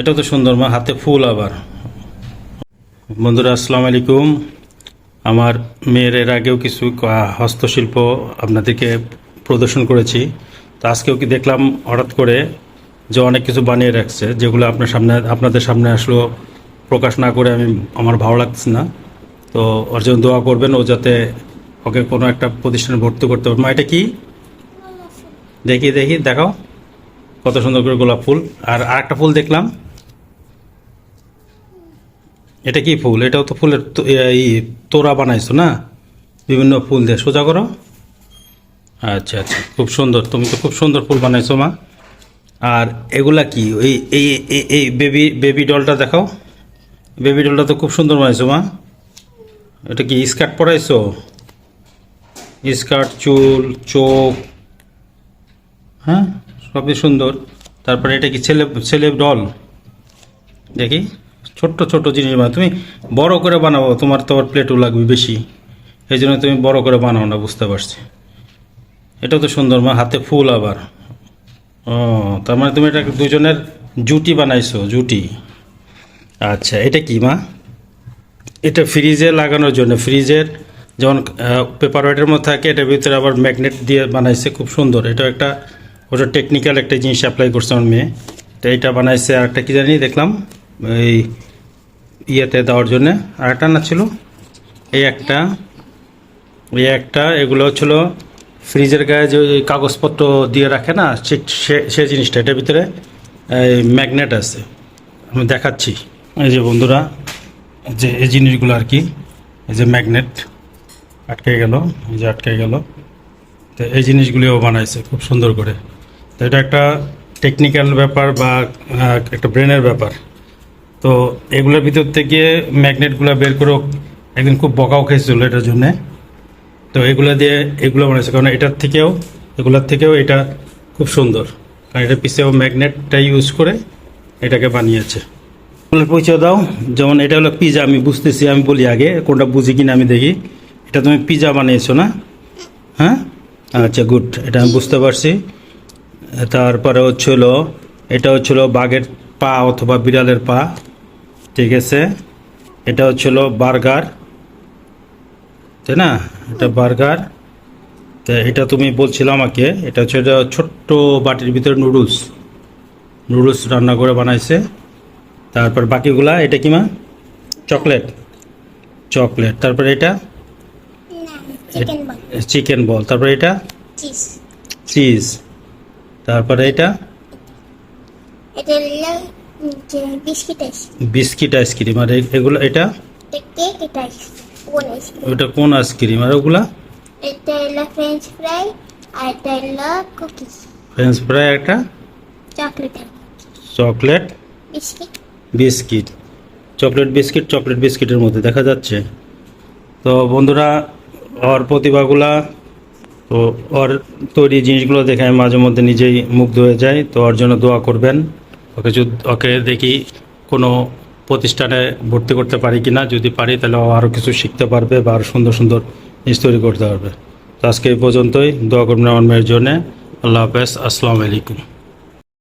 এটা তো সুন্দর মা হাতে ফুল আবার। বন্ধুরা আসসালামু আলাইকুম। আমার মেয়ের এর আগেও কিছু হস্তশিল্প আপনাদেরকে প্রদর্শন করেছি। তো আজকেও কি দেখলাম হঠাৎ করে যে অনেক কিছু বানিয়ে রাখছে যেগুলো আপনার সামনে আপনাদের সামনে আসলো প্রকাশ না করে আমি আমার ভালো লাগছে না। তো ওর জন্য দোয়া করবেন ও যাতে ওকে কোনো একটা প্রতিষ্ঠানে ভর্তি করতে পারে। মা এটা কি? দেখি দেখি দেখাও। কত সুন্দর করে গোলাপ ফুল। আর আরেকটা ফুল দেখলাম। এটা কি ফুল? এটাও তো ফুলের তো- এই তোড়া বানাইছো না? বিভিন্ন ফুল দিয়ে সোজা করো। আচ্ছা আচ্ছা খুব সুন্দর। তুমি তো খুব সুন্দর ফুল বানাইছো মা। আর এগুলা কি? ওই এই, এই- এই বেবি বেবি ডলটা দেখাও। বেবি ডলটা তো খুব সুন্দর বানাইছো মা। এটা কি স্কার্ট পরাইছো? স্কার্ট, চুল, চোখ হ্যাঁ? সবই সুন্দর। তারপরে এটা কি ছেলে ছেলে ডল? দেখি। ছোট্ট ছোট্ট জিনিস বানাও। তুমি বড় করে বানাবো, তোমার তো আবার প্লেটও লাগবে বেশি। এই জন্য তুমি বড় করে বানাও না, বুঝতে পারছি। এটাও তো সুন্দর, মা, হাতে ফুল আবার। ও, তার মানে তুমি এটা দুজনের জুটি বানাইছো, জুটি। আচ্ছা এটা কি, মা? এটা ফ্রিজে লাগানোর জন্য। ফ্রিজের যেমন পেপার ওয়েটের মধ্যে থাকে, এটার ভিতরে আবার ম্যাগনেট দিয়ে বানাইছে, খুব সুন্দর। এটা একটা, ওটা টেকনিক্যাল একটা জিনিস অ্যাপ্লাই করছে আমার মেয়ে। তো এটা বানাইছে আর একটা কী জানি, দেখলাম, এই ইয়েতে দেওয়ার জন্যে। আর একটা না ছিল? এই একটা। এই একটা, এগুলো ছিল ফ্রিজের গায়ে যে ওই কাগজপত্র দিয়ে রাখে না, সে- জিনিসটা, এটার ভিতরে ম্যাগনেট আছে। আমি দেখাচ্ছি। এই যে বন্ধুরা, যে এই জিনিসগুলো আর কি, এই যে ম্যাগনেট, আটকে গেল, এই যে আটকে গেল। তো এই জিনিসগুলিও বানাইছে খুব সুন্দর করে। তো এটা একটা টেকনিক্যাল ব্যাপার বা একটা ব্রেনের ব্যাপার। তো এগুলোর ভিতর থেকে ম্যাগনেটগুলো বের করে একদিন খুব বকাও খেয়েছিল এটার জন্যে। তো এগুলো দিয়ে এগুলো বানাইছে, কারণ এটার থেকেও, এগুলোর থেকেও এটা খুব সুন্দর। কারণ এটা পিছেও ম্যাগনেটটা ইউজ করে এটাকে বানিয়েছে। ফুলের পরিচয় দাও, যেমন এটা হলো পিজা, আমি বুঝতেছি, আমি বলি আগে, কোনটা বুঝি কিনা আমি দেখি। এটা তুমি পিজা বানিয়েছো না? হ্যাঁ? আচ্ছা গুড, এটা আমি বুঝতে পারছি। তারপরে হচ্ছিল এটা হচ্ছিল বাঘের পা অথবা বিড়ালের পা। ঠিক আছে। এটা হচ্ছিল বার্গার। তাই না? এটা বার্গার। তো এটা তুমি বলছিল আমাকে এটা হচ্ছে এটা ছোট্ট বাটির ভিতরে নুডলস। নুডলস রান্না করে বানাইছে। তারপর বাকিগুলা এটা কি মা? চকলেট। চকলেট। তারপরে এটা? চিকেন বল তারপরে এটা? চিজ তারপরে এটা? যে biscuit ice cream biscuit ice cream আর এগুলো এটা? এটা কেক এটা কোন আইসক্রিম ওটা কোন আইসক্রিম আর ওগুলা? এটা হলো ফ্রেঞ্চ ফ্রাই আর এটা হলো কুকিজ ফ্রেঞ্চ ফ্রাই একটা? Chocolate chocolate biscuit. Biscuit. Chocolate biscuit chocolate বিস্কিটের মধ্যে দেখা যাচ্ছে। তো বন্ধুরা ওর প্রতিভাগুলা তো ওর তৈরি জিনিসগুলো দেখে আমি মাঝে মধ্যে নিজেই মুগ্ধ হয়ে যাই। তো ওর জন্য দোয়া করবেন। ওকে ওকে দেখি কোনো প্রতিষ্ঠানে ভর্তি করতে পারি কি না যদি পারি তাহলে আরও কিছু শিখতে পারবে বা আরও সুন্দর সুন্দর জিনিস তৈরি করতে পারবে। তো আজকে এই পর্যন্তই। দোয়া করবেন আমার মেয়ের জন্যে। আল্লাহ হাফেজ। আসসালামু আলাইকুম।